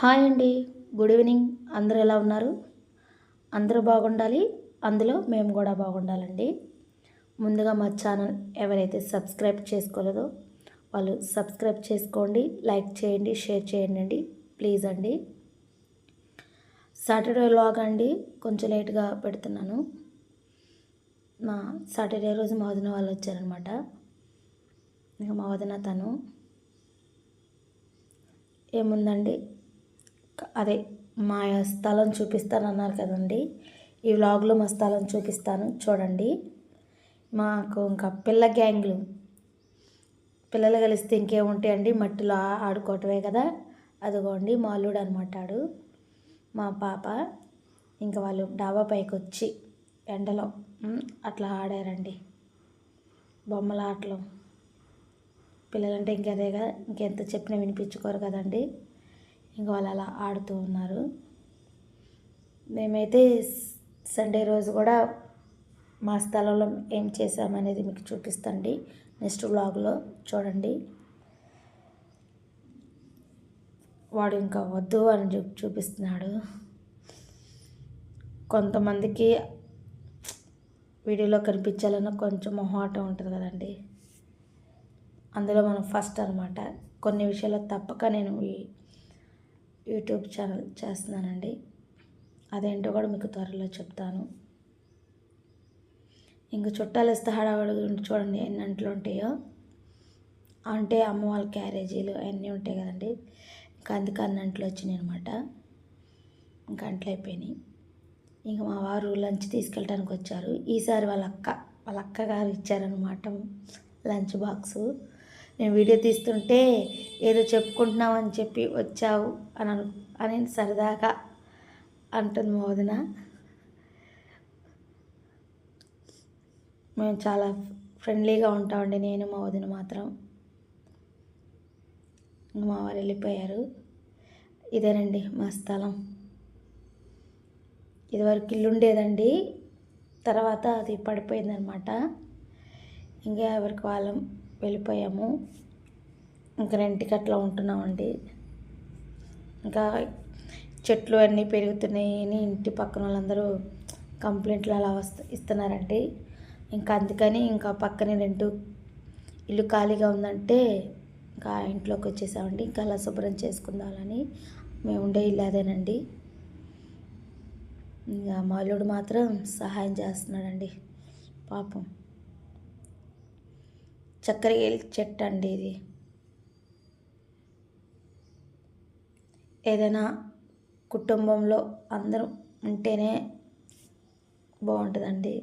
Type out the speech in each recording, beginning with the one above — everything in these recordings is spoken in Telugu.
హాయ్ అండి. Good evening. అందరూ ఎలా ఉన్నారు? అందరూ బాగుండాలి. అందులో మేము కూడా బాగుండాలండి. ముందుగా మా ఛానల్ ఎవరైతే సబ్స్క్రైబ్ చేసుకోలేదో వాళ్ళు సబ్స్క్రైబ్ చేసుకోండి లైక్ చేయండి షేర్ చేయండి అండి ప్లీజ్ అండి. సాటర్డే లాగ్ అండి. కొంచెం లేట్గా పెడుతున్నాను. మా సాటర్డే రోజు మా వదిన వాళ్ళు వచ్చారనమాట ఇంకా మా వదిన తను. ఏముందండి? అదే మా స్థలం చూపిస్తాను అన్నారు కదండి. ఈ వ్లాగ్లో మా స్థలం చూపిస్తాను. చూడండి. మాకు ఇంకా పిల్ల గ్యాంగ్లు. పిల్లలు కలిస్తే ఇంకేముంటాయండి మట్టిలో ఆడుకోవటమే కదా? అదిగోండి మా అల్లుడు అనమాటాడు మా పాప. ఇంకా వాళ్ళు డాబా పైకి వచ్చి ఎండలో అట్లా ఆడారండి. బొమ్మల ఆటలు పిల్లలంటే ఇంకదే కదా ఇంకెంత చెప్పినా వినిపించుకోరు కదండి. ఇంకా వాళ్ళు అలా ఆడుతూ ఉన్నారు. మేమైతే సండే రోజు కూడా మా స్థలంలో ఏం చేసామనేది మీకు చూపిస్తండి. నెక్స్ట్ బ్లాగ్లో చూడండి. వాడు ఇంకా వద్దు అని చెప్పి చూపిస్తున్నాడు. కొంతమందికి వీడియోలో కనిపించాలన్న కొంచెం మొహాటం ఉంటుంది కదండి. అందులో మనం ఫస్ట్ అనమాట కొన్ని విషయాలు తప్పక నేను యూట్యూబ్ ఛానల్ చేస్తున్నానండి. అదేంటో కూడా మీకు త్వరలో చెప్తాను. ఇంకా చుట్టాలు ఇస్తే హడావడి చూడండి ఎన్ని అంట్లు ఉంటాయో. అంటే అమ్మ వాళ్ళ క్యారేజీలు అవన్నీ ఉంటాయి కదండి. ఇంకా అందుకే అన్ని అంట్లు వచ్చినాయి అనమాట ఇంకా అంట్లు అయిపోయినాయి. ఇంకా మా వారు లంచ్ తీసుకెళ్ళడానికి వచ్చారు. ఈసారి వాళ్ళ అక్క వాళ్ళ అక్క గారు ఇచ్చారనమాట లంచ్ బాక్సు. నేను వీడియో తీస్తుంటే ఏదో చెప్పుకుంటున్నామని చెప్పి వచ్చావు అని అను అని సరదాగా అంటుంది మా వదిన. మేము చాలా ఫ్రెండ్లీగా ఉంటామండి నేను మా వదిన మాత్రం. మా వారు వెళ్ళిపోయారు. ఇదేనండి మా స్థలం. ఇదివరకు ఇల్లు ఉండేదండి తర్వాత అది పడిపోయిందనమాట. ఇంకా ఎవరికి వాళ్ళం వెళ్ళిపోయాము. ఇంకా రెంట్కి అట్లా ఉంటున్నామండి. ఇంకా చెట్లు అన్నీ పెరుగుతున్నాయి అని ఇంటి పక్కన వాళ్ళందరూ కంప్లైంట్లు అలా వస్తు ఇస్తున్నారండి. ఇంకా అందుకని ఇంకా పక్కనే రెండు ఇల్లు ఖాళీగా ఉందంటే ఇంకా ఇంట్లోకి వచ్చేసామండి. ఇంకా అలా శుభ్రం చేసుకుందామని మేము ఉండే ఇల్లు అదేనండి. ఇంకా మాలుడు మాత్రం సహాయం చేస్తున్నాడండి. పాపం. చక్కెర చెట్టు అండి ఇది. ఏదైనా కుటుంబంలో అందరూ ఉంటేనే బాగుంటుందండి.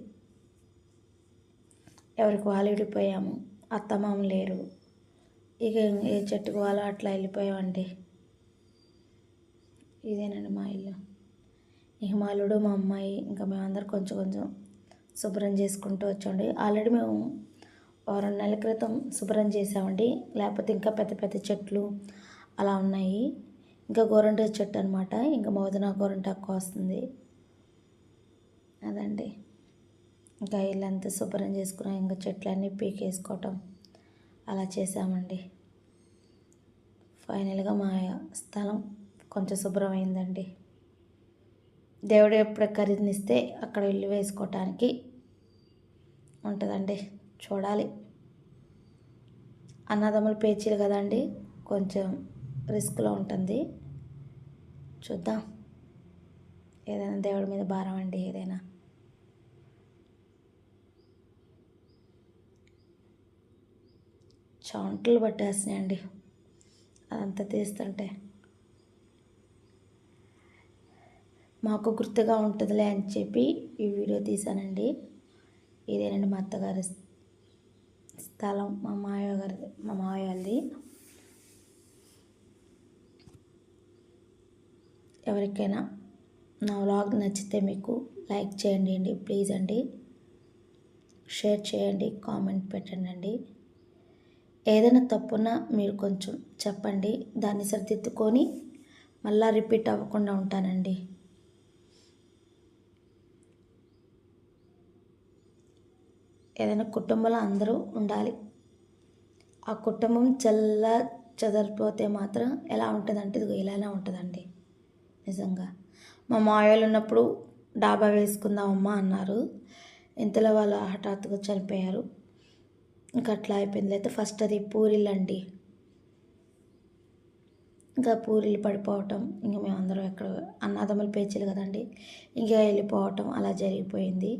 ఎవరికి వాళ్ళు విడిపోయాము అత్తమామ లేరు. ఇక ఏ చెట్టుకు వాళ్ళు అట్లా వెళ్ళిపోయామండి. ఇదేనండి మా ఇల్లు. ఇక మా అల్లుడు మా అమ్మాయి ఇంకా మేమందరం కొంచెం కొంచెం శుభ్రం చేసుకుంటూ వచ్చండి ఆల్రెడీ మేము వారం నెలల క్రితం శుభ్రం చేసామండి లేకపోతే ఇంకా పెద్ద పెద్ద చెట్లు అలా ఉన్నాయి. ఇంకా గోరంట చెట్టు అనమాట ఇంకా మోదన గోరంటాకు వస్తుంది అదండి. ఇంకా ఇల్లంతా శుభ్రం చేసుకున్నాం ఇంకా చెట్లన్నీ పీకేసుకోవటం అలా చేసామండి ఫైనల్గా మా స్థలం కొంచెం శుభ్రమైందండి. దేవుడు ఎప్పుడు ఖరీదునిస్తే అక్కడ ఇల్లు వేసుకోవటానికి ఉంటుందండి. చూడాలి. అన్నదమ్ములు పేచీలు కదండి కొంచెం రిస్క్లో ఉంటుంది. చూద్దాం. ఏదైనా దేవుడి మీద భారం అండి ఏదైనా. చౌంట్లు పట్టేస్తున్నాయండి. అదంతా తీస్తుంటే. మాకు గుర్తుగా ఉంటుందిలే అని చెప్పి ఈ వీడియో తీశానండి. ఇదేనండి మా అత్తగారి స్థలం మా మావయ్య గారిది మా మావయ్య వాళ్ళది ఎవరికైనా నా వ్లాగ్ నచ్చితే మీకు లైక్ చేయండి అండి ప్లీజ్ అండి. షేర్ చేయండి కామెంట్ పెట్టండి అండి ఏదైనా తప్పున్నా మీరు కొంచెం చెప్పండి దాన్ని సరిదిద్దుకొని మళ్ళీ రిపీట్ అవ్వకుండా ఉంటానండి. ఏదైనా కుటుంబంలో అందరూ ఉండాలి. ఆ కుటుంబం చల్ల చెదరిపోతే మాత్రం ఎలా ఉంటుందంటే ఇది ఇలానే ఉంటుందండి. నిజంగా. మా మాయలు ఉన్నప్పుడు డాబా వేసుకుందామమ్మా అన్నారు. ఇంతలో వాళ్ళు హఠాత్తుగా చనిపోయారు. ఇంకా అట్లా అయిపోయింది. అయితే ఫస్ట్ అది పూరీలు అండి. ఇంకా పూరీలు పడిపోవటం ఇంకా మేమందరం ఎక్కడ అన్నదమ్ములు పేచీలు కదండి. ఇంకా వెళ్ళిపోవటం అలా జరిగిపోయింది.